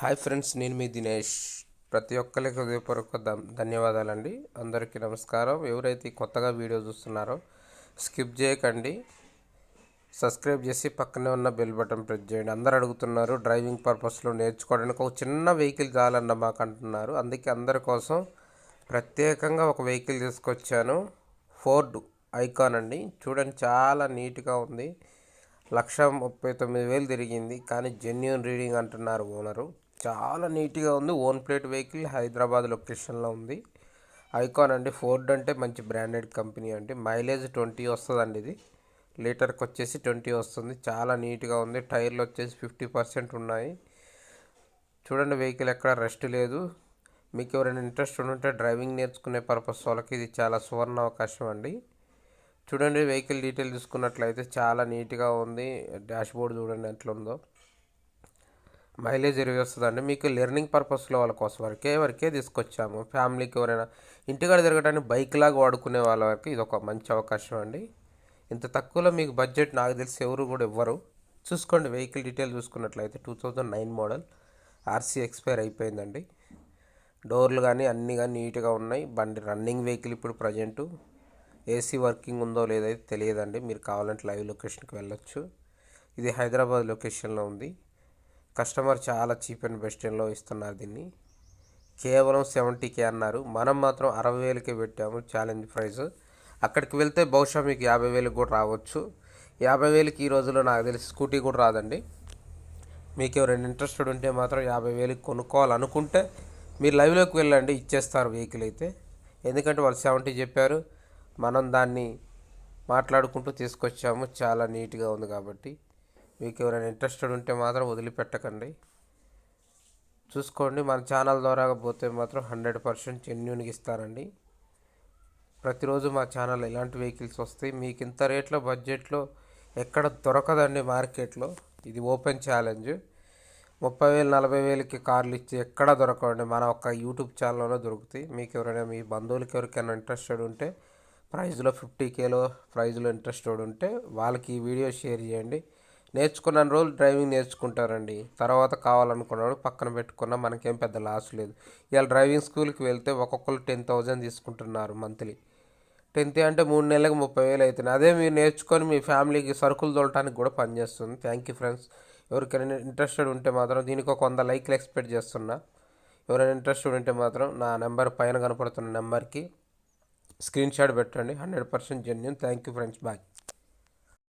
Hi friends నేను మీ దినేష్. ప్రతి ఒక్కరికి హృదయపూర్వక ధన్యవాదాలండి. అందరికీ నమస్కారం. ఎవరైతే కొత్తగా వీడియో చూస్తున్నారో స్కిప్ చేయకండి. సబ్స్క్రైబ్ చేసి పక్కనే ఉన్న బెల్ బటన్ ప్రెస్ చేయండి. అందరు అడుగుతున్నారు డ్రైవింగ్ పర్పస్లో నేర్చుకోవడానికి ఒక చిన్న వెహికల్ చాలన్న మాకు అంటున్నారు. అందుకే అందరి కోసం ప్రత్యేకంగా ఒక వెహికల్ తీసుకొచ్చాను. ఫోర్డ్ ఐకాన్ అండి. చూడండి చాలా నీట్గా ఉంది. లక్ష ముప్పై తొమ్మిది వేలు తిరిగింది. కానీ జెన్యున్ రీడింగ్ అంటున్నారు ఓనరు. చాలా నీట్గా ఉంది. ఓన్ ప్లేట్ వెహికల్ హైదరాబాద్ లొకేషన్లో ఉంది. ఐకాన్ అండి. ఫోర్డ్ అంటే మంచి బ్రాండెడ్ కంపెనీ అండి. మైలేజ్ ట్వంటీ వస్తుందండి ఇది. లీటర్కి వచ్చేసి ట్వంటీ వస్తుంది. చాలా నీట్గా ఉంది. టైర్లు వచ్చేసి ఫిఫ్టీ పర్సెంట్ ఉన్నాయి. చూడండి వెహికల్ ఎక్కడ రెస్ట్ లేదు. మీకు ఎవరైనా ఇంట్రెస్ట్ ఉంటే డ్రైవింగ్ నేర్చుకునే పర్పస్ వాళ్ళకి ఇది చాలా సువర్ణ అవకాశం అండి. చూడండి వెహికల్ డీటెయిల్ చూసుకున్నట్లయితే చాలా నీట్గా ఉంది. డాష్ బోర్డ్ చూడండి ఎట్లా ఉందో మైలేజ్ ఇరవై వస్తుందండి. మీకు లెర్నింగ్ పర్పస్లో వాళ్ళ కోసం వరకే వరకే తీసుకొచ్చాము. ఫ్యామిలీకి ఎవరైనా ఇంటికాడ తిరగడానికి బైక్ లాగా వాడుకునే వాళ్ళ వరకు ఇది ఒక మంచి అవకాశం అండి. ఇంత తక్కువలో మీకు బడ్జెట్ నాకు తెలిసి ఎవరు కూడా ఇవ్వరు. చూసుకోండి వెహికల్ డీటెయిల్ చూసుకున్నట్లయితే two thousand nine model RC expire అయిపోయిందండి. డోర్లు కానీ అన్నీ కానీ నీట్గా ఉన్నాయి. బండి రన్నింగ్ వెహికల్ ఇప్పుడు ప్రజెంటు ఏసీ వర్కింగ్ ఉందో లేదో తెలియదండి. మీరు కావాలంటే లైవ్ లొకేషన్కి వెళ్ళొచ్చు. ఇది హైదరాబాద్ లొకేషన్లో ఉంది. కస్టమర్ చాలా చీప్ అండ్ బెస్ట్లో ఇస్తున్నారు దీన్ని. కేవలం సెవెంటీకే అన్నారు. మనం మాత్రం అరవై వేలకే పెట్టాము ఛాలెంజ్ ప్రైస్. అక్కడికి వెళ్తే బహుశా మీకు యాభై వేలకు కూడా రావచ్చు. యాభై వేలకి ఈ రోజుల్లో నాకు తెలిసి స్కూటీ కూడా రాదండి. మీకు ఎవరైనా ఇంట్రెస్టెడ్ ఉంటే మాత్రం యాభై వేలకి కొనుక్కోవాలనుకుంటే మీరు లైవ్లోకి వెళ్ళండి ఇచ్చేస్తారు వెహికల్ అయితే. ఎందుకంటే వాళ్ళు సెవెంటీ చెప్పారు. మనం దాన్ని మాట్లాడుకుంటూ తీసుకొచ్చాము. చాలా నీట్గా ఉంది కాబట్టి. మీకు ఎవరైనా ఇంట్రెస్టెడ్ ఉంటే మాత్రం వదిలిపెట్టకండి. చూసుకోండి మన ఛానల్ ద్వారా పోతే మాత్రం హండ్రెడ్ పర్సెంట్ జెన్యున్గా ఇస్తారండి. ప్రతిరోజు మా ఛానల్ ఇలాంటి వెహికల్స్ వస్తాయి. మీకు ఇంత రేట్లో బడ్జెట్లో ఎక్కడ దొరకదండి మార్కెట్లో. ఇది ఓపెన్ ఛాలెంజ్. ముప్పై వేలు నలభై వేలకి కార్లు ఇచ్చి ఎక్కడ దొరకండి మన ఒక యూట్యూబ్ ఛానల్లో దొరుకుతాయి. మీకు ఎవరైనా మీ బంధువులకి ఎవరికైనా ఇంట్రెస్టెడ్ ఉంటే ప్రైజ్లో ఫిఫ్టీ కేలో ప్రైజ్లో ఇంట్రెస్టెడ్ ఉంటే వాళ్ళకి ఈ వీడియో షేర్ చేయండి. నేర్చుకున్న రోజులు డ్రైవింగ్ నేర్చుకుంటారండి. తర్వాత కావాలనుకున్నాడు పక్కన పెట్టుకున్నా మనకేం పెద్ద లాస్ లేదు. ఇవాళ డ్రైవింగ్ స్కూల్కి వెళ్తే ఒక్కొక్కరు టెన్ థౌజండ్ తీసుకుంటున్నారు మంత్లీ. టెన్త్ అంటే మూడు నెలలకు ముప్పై వేలు అవుతుంది. అదే మీరు నేర్చుకొని మీ ఫ్యామిలీకి సరుకులు తోలటానికి కూడా పనిచేస్తుంది థ్యాంక్ యూ ఫ్రెండ్స్. ఎవరికైనా ఇంట్రెస్టెడ్ ఉంటే మాత్రం దీనికి ఒక వంద లైక్లు ఎక్స్పెక్ట్ చేస్తున్నా. ఎవరైనా ఇంట్రెస్టెడ్ ఉంటే మాత్రం నా నెంబర్ పైన కనపడుతున్న నెంబర్కి స్క్రీన్ షాట్ పెట్టండి. Hundred percent genuine. Thank you friends. Bye.